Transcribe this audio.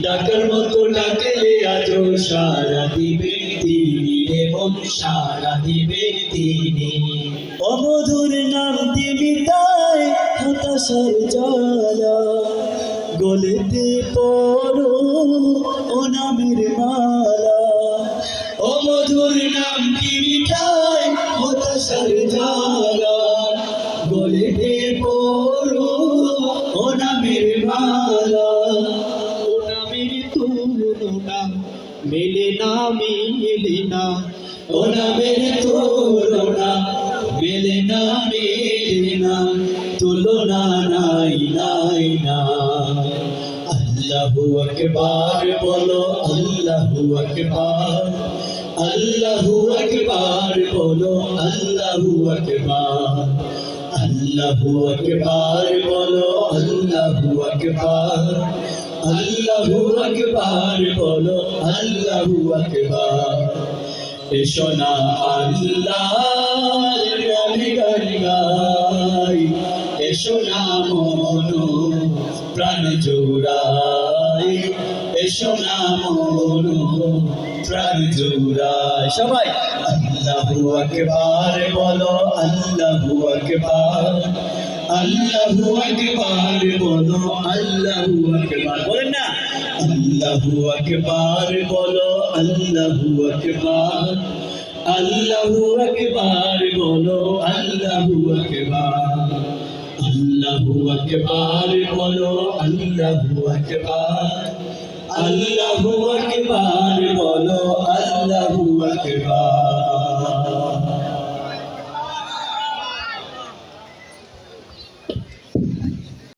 ডাকার মতো ডাকলে আজও সারা দিবেন তিনি মন, সারা দিবেন তিনি অমধুর নাম দিবি তাই হতাশার জ্বালা। গলেতে পড়ো ও নামের মালা। অমধুর নাম দিবি তাই হতাশার জ্বালা। গলেতে পড়ো ও নামের মালা। তুলনা মেলে না, মিলে না। ও নামের তুলনা মেলে না মেলে না। তুলনা নাই নাই না আল্লাহু আকবার, বলো আল্লাহু আকবার। আল্লাহু আকবার, বলো আল্লাহু আকবার। আল্লাহু আকবার, বলো আল্লাহু আকবার। আল্লাহু আকবার বলো, আল্লাহু আকবার। এসো না গান গাই। এসো না মন প্রাণ জোড়াই। এসো না মন প্রাণ জোড়াই। সবাই, আল্লাহু আকবার বলো, আল্লাহু আকবার। আল্লাহু আকবার, বলো আল্লাহু আকবার। বলেন না, আল্লাহু আকবার, বলো আল্লাহু আকবার। আল্লাহু আকবার, বলো আল্লাহু আকবার। আল্লাহু আকবার, বলো আল্লাহু আকবার। আল্লাহু আকবার, বলো